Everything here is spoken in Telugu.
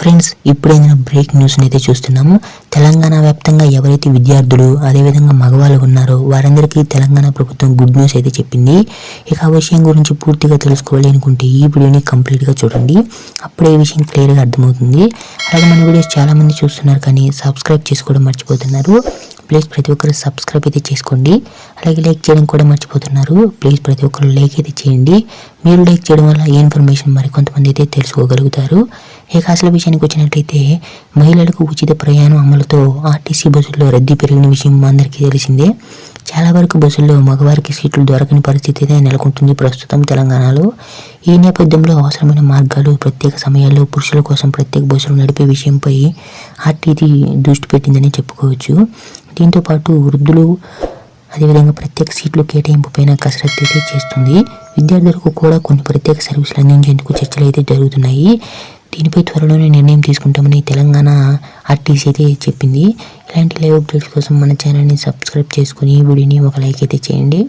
ఫ్రెండ్స్ ఇప్పుడైనా బ్రేక్ న్యూస్ అయితే చూస్తున్నాము. తెలంగాణ వ్యాప్తంగా ఎవరైతే విద్యార్థులు అదేవిధంగా మగవాళ్ళు ఉన్నారో వారందరికీ తెలంగాణ ప్రభుత్వం గుడ్ న్యూస్ అయితే చెప్పింది. ఇక ఆ విషయం గురించి పూర్తిగా తెలుసుకోవాలి అనుకుంటే ఈ వీడియోని కంప్లీట్గా చూడండి. అప్పుడే ఈ విషయం క్లియర్గా అర్థమవుతుంది. అలాగే మన వీడియోస్ చాలా మంది చూస్తున్నారు కానీ సబ్స్క్రైబ్ చేసుకోవడం మర్చిపోతున్నారు. ప్లీజ్ ప్రతి ఒక్కరు సబ్స్క్రైబ్ అయితే చేసుకోండి. అలాగే లైక్ చేయడం కూడా మర్చిపోతున్నారు. ప్లీజ్ ప్రతి ఒక్కరు లైక్ అయితే చేయండి. మీరు లైక్ చేయడం వల్ల ఏ ఇన్ఫర్మేషన్ మరి కొంతమంది అయితే తెలుసుకోగలుగుతారు. ఇక అసలు విషయానికి వచ్చినట్లయితే మహిళలకు ఉచిత ప్రయాణం అమలుతో ఆర్టీసీ బస్సుల్లో రద్దీ పెరిగిన విషయం అందరికీ తెలిసిందే. చాలా వరకు బస్సుల్లో మగవారికి సీట్లు దొరకని పరిస్థితి అయితే నెలకొంటుంది ప్రస్తుతం తెలంగాణలో. ఈ నేపథ్యంలో అవసరమైన మార్గాలు ప్రత్యేక సమయాల్లో పురుషుల కోసం ప్రత్యేక బస్సులు నడిపే విషయంపై ఆర్టీసీ దృష్టి పెట్టిందని చెప్పుకోవచ్చు. దీంతో పాటు వృద్ధులు అదేవిధంగా ప్రత్యేక సీట్లు కేటాయింపు పైన కసరత్తు అయితే చేస్తుంది. విద్యార్థులకు కూడా కొన్ని ప్రత్యేక సర్వీసులు అందించేందుకు చర్చలు అయితే జరుగుతున్నాయి. దీనిపై త్వరలోనే నిర్ణయం తీసుకుంటామని తెలంగాణ ఆర్టీసీ అయితే చెప్పింది. ఇలాంటి లైవ్ అప్డేట్స్ కోసం మన ఛానల్ని సబ్స్క్రైబ్ చేసుకుని వీడియోని ఒక లైక్ అయితే చేయండి.